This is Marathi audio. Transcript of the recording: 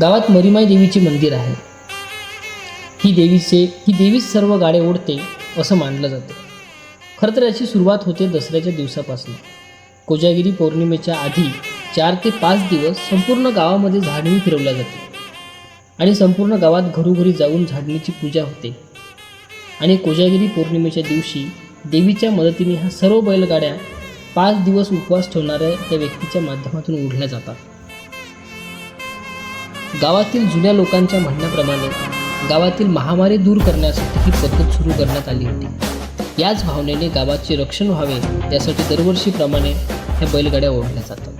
गावात मरीमाई देवीचे मंदिर आहे. ही देवीचे ही देवीच सर्व गाडे ओढते असं मानलं जातं. खरं तर याची सुरुवात होते दसऱ्याच्या दिवसापासून. कोजागिरी पौर्णिमेच्या आधी चार ते पाच दिवस संपूर्ण गावामध्ये झाडणी फिरवल्या जाते. आणि संपूर्ण गावात घरोघरी जाऊन झाडणीची पूजा होते. आणि कोजागिरी पौर्णिमेच्या दिवशी देवीच्या मदतीने ह्या सर्व बैलगाड्या पाच दिवस उपवास ठेवणाऱ्या त्या व्यक्तीच्या माध्यमातून ओढल्या जातात. गावातील जुन्या लोकांच्या म्हणण्याप्रमाणे गावातील महामारी दूर करण्यासाठी ही पद्धत सुरू करण्यात आली होती. याच भावनेने गावाचे रक्षण व्हावे यासाठी दरवर्षीप्रमाणे ह्या बैलगाड्या ओढल्या जातात.